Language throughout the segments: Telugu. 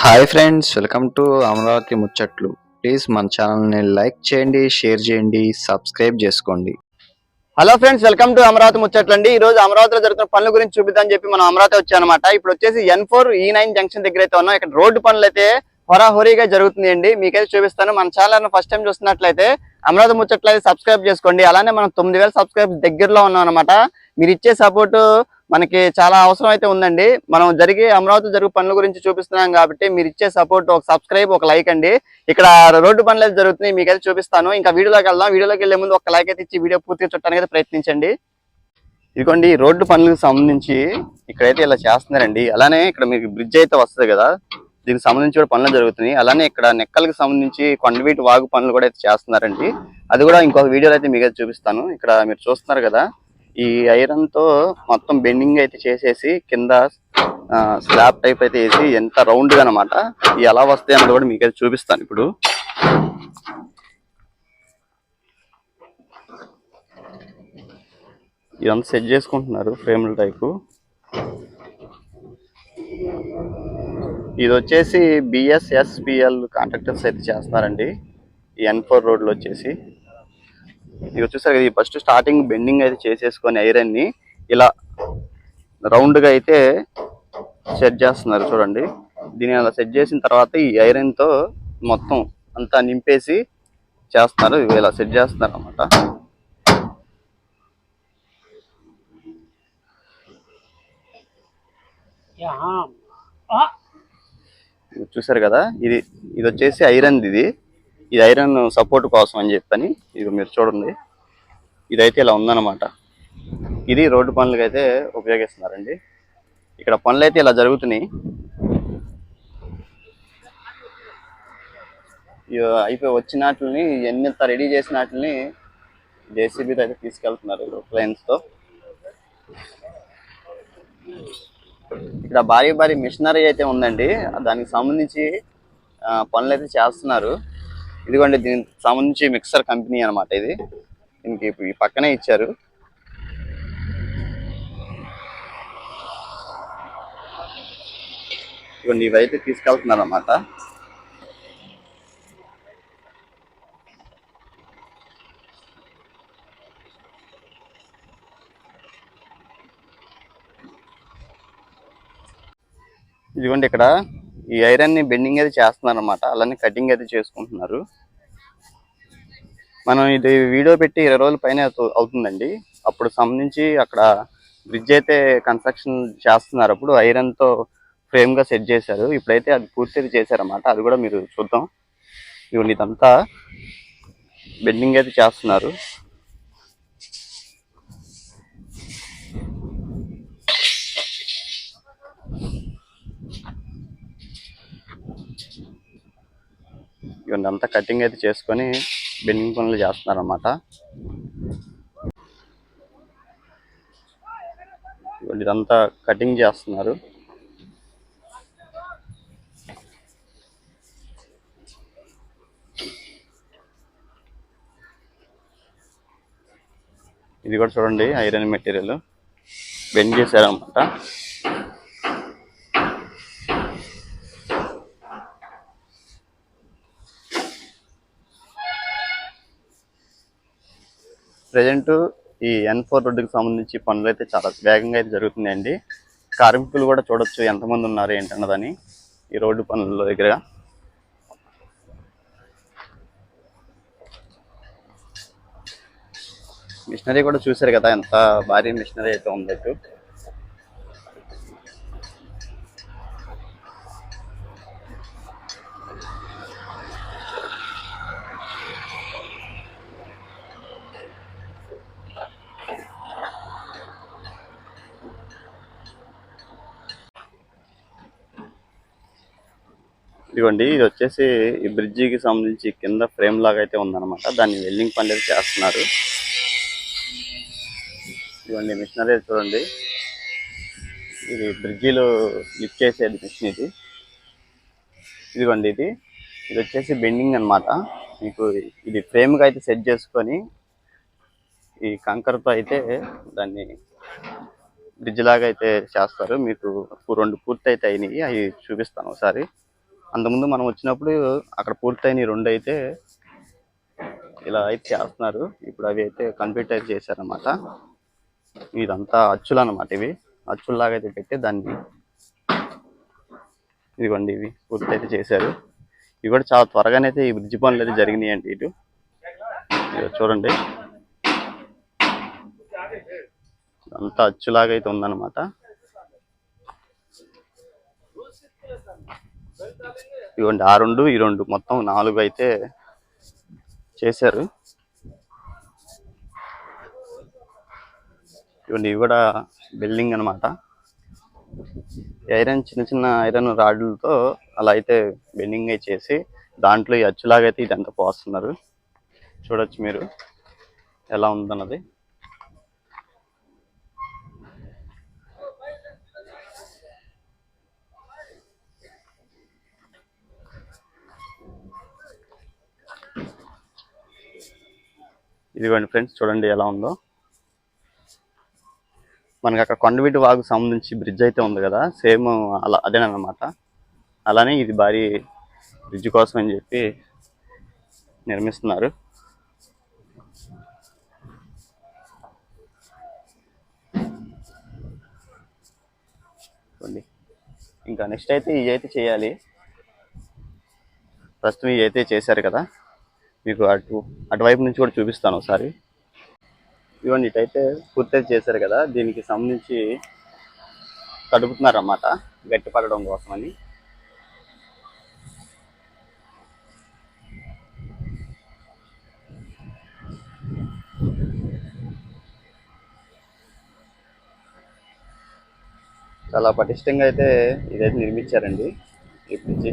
Hi friends welcome to Amaravati ముచ్చట్లు. ప్లీజ్ మన ఛానల్ని లైక్ చేయండి షేర్ చేయండి సబ్స్క్రైబ్ చేసుకోండి. Hello friends welcome to Amaravati ముచ్చట్లండి. ఈ రోజు అమరావతిలో జరుగుతున్న పనుల గురించి చూపిద్దామని చెప్పి మనం అమరావతి వచ్చానమాట. ఇప్పుడు వచ్చేసి N four E nine junction దగ్గర అయితే ఉన్నాం. ఇక్కడ రోడ్డు పనులు అయితే హోరాహోరీగా జరుగుతుంది అండి మీకైతే చూపిస్తాను. మన ఛానల్ ఫస్ట్ టైం చూస్తున్నట్లయితే అమరావతి ముచ్చట్లు అయితే సబ్స్క్రైబ్ చేసుకోండి. అలానే మనం తొమ్మిది వేల సబ్స్క్రైబ్ దగ్గరలో ఉన్నాం అనమాట మీరు ఇచ్చే సపోర్ట్ మనకి చాలా అవసరం అయితే ఉందండి. మనం జరిగే అమరావతి జరుగు పనుల గురించి చూపిస్తున్నాం కాబట్టి మీరు ఇచ్చే సపోర్ట్ ఒక సబ్స్క్రైబ్ ఒక లైక్ అండి. ఇక్కడ రోడ్డు పనులు అయితే జరుగుతున్నాయి మీకైతే చూపిస్తాను. ఇంకా వీడియోలోకి వెళ్దాం. వీడియోలోకి వెళ్ళే ముందు ఒక లైక్ అయితే ఇచ్చి వీడియో పూర్తిగా చుట్టానికి అయితే ప్రయత్నించండి. ఇదిగోండి రోడ్డు పనులకు సంబంధించి ఇక్కడైతే ఇలా చేస్తున్నారండి. అలానే ఇక్కడ మీకు బ్రిడ్జ్ అయితే వస్తుంది కదా. దీనికి సంబంధించి కూడా పనులు జరుగుతున్నాయి. అలానే ఇక్కడ నెక్కలకు సంబంధించి కొండవీటి వాగు పనులు కూడా అయితే చేస్తున్నారండి. అది కూడా ఇంకొక వీడియోలో అయితే మీకు అయితే చూపిస్తాను. ఇక్కడ మీరు చూస్తున్నారు కదా. ఈ ఐరన్తో మొత్తం బెండింగ్ అయితే చేసేసి కింద స్లాబ్ టైప్ అయితే వేసి ఎంత రౌండ్గా అనమాట ఎలా వస్తాయి అన్నది కూడా మీకు అయితే చూపిస్తాను ఇప్పుడు. ఇదంతా సెట్ చేసుకుంటున్నారు ఫ్రేమ్ల టైపు. ఇది వచ్చేసి బిఎస్ఎస్పిఎల్ కాంట్రాక్టర్స్ అయితే చేస్తున్నారండి. ఎన్ ఫోర్ రోడ్లో వచ్చేసి. ఇది వచ్చేసరికి ఇది ఫస్ట్ స్టార్టింగ్ బెండింగ్ అయితే చేసేసుకొని ఐరన్ని ఇలా రౌండ్గా అయితే సెట్ చేస్తున్నారు చూడండి. దీన్ని అలా సెట్ చేసిన తర్వాత ఈ ఐరన్తో మొత్తం అంతా నింపేసి చేస్తున్నారు. ఇలా సెట్ చేస్తున్నారు అన్నమాట చూసారు కదా? ఇది ఇది వచ్చేసి ఐరన్ ఇది. ఇది ఐరన్ సపోర్ట్ కోసం అని చెప్పని ఇది మీరు చూడండి. ఇదైతే ఇలా ఉందన్నమాట. ఇది రోడ్డు పనులకి అయితే ఉపయోగిస్తున్నారండి. ఇక్కడ పనులు అయితే ఇలా జరుగుతున్నాయి. అయిపోయి వచ్చిన వాటిని ఎంత రెడీ చేసిన వాటిని జేసీబీతో అయితే తీసుకెళ్తున్నారు planes తో. ఇక్కడ భారీ భారీ మిషనరీ అయితే ఉందండి. దానికి సంబంధించి పనులు అయితే చేస్తున్నారు. ఇదిగోండి దీనికి సంబంధించి మిక్సర్ కంపెనీ అన్నమాట ఇది. దీనికి ఇప్పుడు ఈ పక్కనే ఇచ్చారు. ఇదిగోండి ఇవైతే తీసుకెళ్తున్నారు అన్నమాట. ఇదిగోండి ఇక్కడ ఈ ఐరన్ని బెండింగ్ అయితే చేస్తున్నారు అనమాట అలానే కటింగ్ అయితే చేసుకుంటున్నారు. మనం ఇది వీడియో పెట్టి ఇరవై రోజుల పైన అవుతుందండి. అప్పుడు సంబంధించి అక్కడ బ్రిడ్జ్ అయితే కన్స్ట్రక్షన్ చేస్తున్నారు. అప్పుడు ఐరన్తో ఫ్రేమ్గా సెట్ చేశారు. ఇప్పుడైతే అది పూర్తి చేశారన్నమాట. అది కూడా మీరు చూద్దాం. ఇవన్నీ ఇదంతా బెండింగ్ అయితే చేస్తున్నారు. ఇవన్నీ అంతా కటింగ్ అయితే చేసుకొని బెండింగ్ పనులు చేస్తున్నారు అనమాట ఇదంతా కటింగ్ చేస్తున్నారు. ఇది కూడా చూడండి ఐరన్ మెటీరియల్. బెండ్ చేశారనమాట ప్రజెంట్ ఈ ఎన్ ఫోర్ రోడ్డుకి సంబంధించి పనులు అయితే చాలా వేగంగా అయితే జరుగుతున్నాయండి. కార్మికులు కూడా చూడొచ్చు ఎంతమంది ఉన్నారు ఏంటన్నదని ఈ రోడ్డు పనుల దగ్గర మిషనరీ కూడా చూశారు కదా ఎంత భారీ మిషనరీ అయితే ఉందట్టు ఇదిగోండి ఇది వచ్చేసి ఈ బ్రిడ్జికి సంబంధించి కింద ఫ్రేమ్ లాగా అయితే ఉందన్నమాట. దాన్ని వెల్డింగ్ పనులు అయితే చేస్తున్నారు. ఇదిగోండి మిషనరీ చూడండి. ఇది బ్రిడ్జిలో లిఫ్ట్ చేసేది మిషన్ ఇది. ఇదిగోండి ఇది. ఇది వచ్చేసి బెండింగ్ అన్నమాట. మీకు ఇది ఫ్రేమ్గా అయితే సెట్ చేసుకొని ఈ కంకర్తో అయితే దాన్ని బ్రిడ్జ్ లాగా అయితే చేస్తారు. మీకు రెండు పూర్తి అయితే అయినాయి. అవి చూపిస్తాను ఒకసారి. అంతకుముందు మనం వచ్చినప్పుడు అక్కడ పూర్తయిన రెండు అయితే ఇలా అయితే చేస్తున్నారు. ఇప్పుడు అవి అయితే కంప్లీట్ అయితే చేశారనమాట ఇదంతా అచ్చులు అన్నమాట ఇవి. అచ్చుల్లాగా అయితే పెట్టి దాన్ని ఇదిగోండి ఇవి పూర్తి అయితే చేశారు. ఇవి కూడా చాలా త్వరగానే అయితే ఈ బ్రిడ్జ్ పనులు అయితే జరిగినాయండి ఇటు. ఇదిగో చూడండి. అంతా అచ్చులాగా అయితే ఉందన్నమాట. ఇవ్వండి. ఆ రెండు ఈ రెండు. మొత్తం నాలుగు అయితే చేశారు. ఇవ్వండి ఇవి కూడా బిల్డింగ్ అన్నమాట. ఐరన్ చిన్న చిన్న ఐరన్ రాడ్లతో అలా అయితే బెండింగ్ అయితే చేసి దాంట్లో ఈ అచ్చులాగైతే అయితే ఇదంతా పోస్తున్నారు. చూడొచ్చు మీరు ఎలా ఉందన్నది. ఇదిగోండి ఫ్రెండ్స్ చూడండి ఎలా ఉందో. మనకి అక్కడ కొండవీటి వాగు సంబంధించి బ్రిడ్జ్ అయితే ఉంది కదా సేమ్ అలా అదేనమాట అలానే ఇది భారీ బ్రిడ్జ్ కోసం అని చెప్పి నిర్మిస్తున్నారు. ఇంకా నెక్స్ట్ అయితే ఇవి అయితే చేయాలి. ప్రస్తుతం ఇవి అయితే చేశారు కదా. మీకు అటు అటువైపు నుంచి కూడా చూపిస్తాను ఒకసారి. ఇవన్నీ ఇటైతే పూర్తి చేశారు కదా దీనికి సంబంధించి తడుపుతున్నారన్నమాట అన్నమాట గట్టి పడడం కోసమని. చాలా పటిష్టంగా అయితే ఇదైతే నిర్మించారండి. ఈ బ్రిడ్జి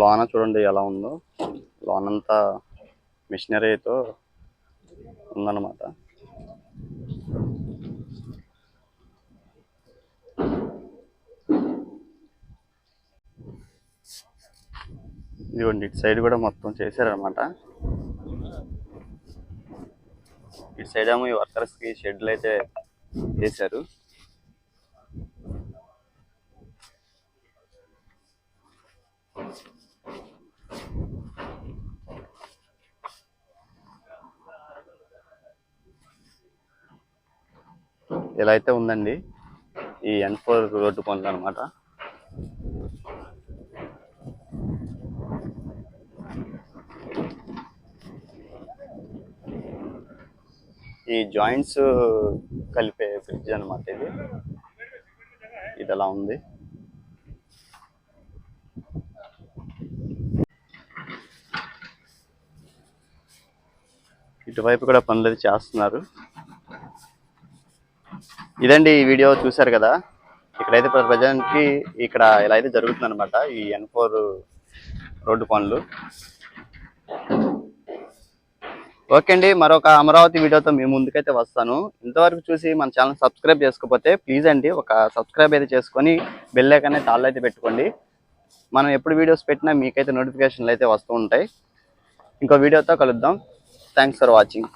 లోన చూడండి ఎలా ఉందో. లోన్ అంతా మిషనరీతో ఉందన్నమాట. ఇదిగోండి ఇటు సైడ్ కూడా మొత్తం చేశారనమాట ఇటు సైడ్ ఏమో ఈ వర్కర్స్కి షెడ్లు అయితే వేశారు. ఇలా అయితే ఉందండి. ఈ ఎన్ ఫోర్ రోడ్డు పనులు అనమాట ఈ జాయింట్స్ కలిపే ఫ్రిడ్జ్ అనమాట ఇది. ఇది ఎలా ఉంది. ఇటువైపు కూడా పనులు చేస్తున్నారు. ఇదండి ఈ వీడియో చూశారు కదా? ఇక్కడైతే ప్రజెంట్కి ఇక్కడ ఇలా అయితే జరుగుతుంది అనమాట ఈ ఎన్ ఫోర్ రోడ్డు పనులు. ఓకే అండి మరొక అమరావతి వీడియోతో మేము ముందుకైతే వస్తాను. ఇంతవరకు చూసి మన ఛానల్ సబ్స్క్రైబ్ చేసుకోకపోతే ప్లీజ్ అండి ఒక సబ్స్క్రైబ్ అయితే చేసుకొని బెల్ తాళ్ళు అయితే అయితే పెట్టుకోండి. మనం ఎప్పుడు వీడియోస్ పెట్టినా మీకైతే నోటిఫికేషన్లు అయితే వస్తూ ఉంటాయి. ఇంకో వీడియోతో కలుద్దాం. Thanks for watching